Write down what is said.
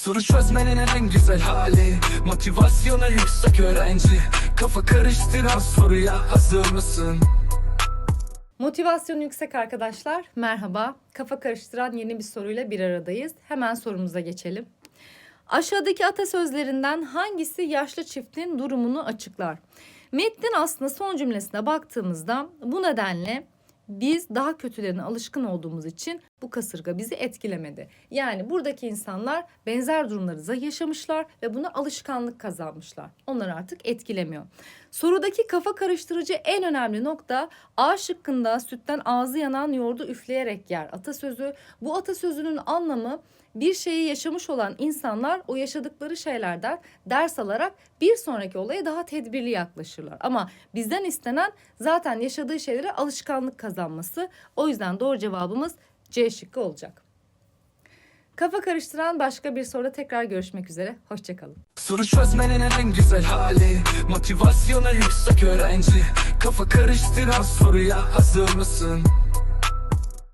Soru çözmenin en güzel hali Motivasyonu yüksek öğrenci Kafa karıştıran soruya hazır mısın? Motivasyonu yüksek arkadaşlar. Merhaba. Kafa karıştıran yeni bir soruyla bir aradayız. Hemen sorumuza geçelim. Aşağıdaki atasözlerinden hangisi yaşlı çiftin durumunu açıklar? Metnin aslında son cümlesine baktığımızda bu nedenle biz daha kötülerine alışkın olduğumuz için bu kasırga bizi etkilemedi. Yani buradaki insanlar benzer durumları yaşamışlar ve buna alışkanlık kazanmışlar. Onları artık etkilemiyor. Sorudaki kafa karıştırıcı en önemli nokta A şıkkında sütten ağzı yanan yoğurdu üfleyerek yer atasözü. Bu atasözünün anlamı bir şeyi yaşamış olan insanlar o yaşadıkları şeylerden ders alarak bir sonraki olaya daha tedbirli yaklaşırlar. Ama bizden istenen zaten yaşadığı şeylere alışkanlık kazanması. O yüzden doğru cevabımız C şıkkı olacak. Kafa karıştıran başka bir soruda tekrar görüşmek üzere. Hoşçakalın. Soru çözmenin en güzel hali Motivasyonu yüksek öğrenci Kafa karıştıran soruya hazır mısın?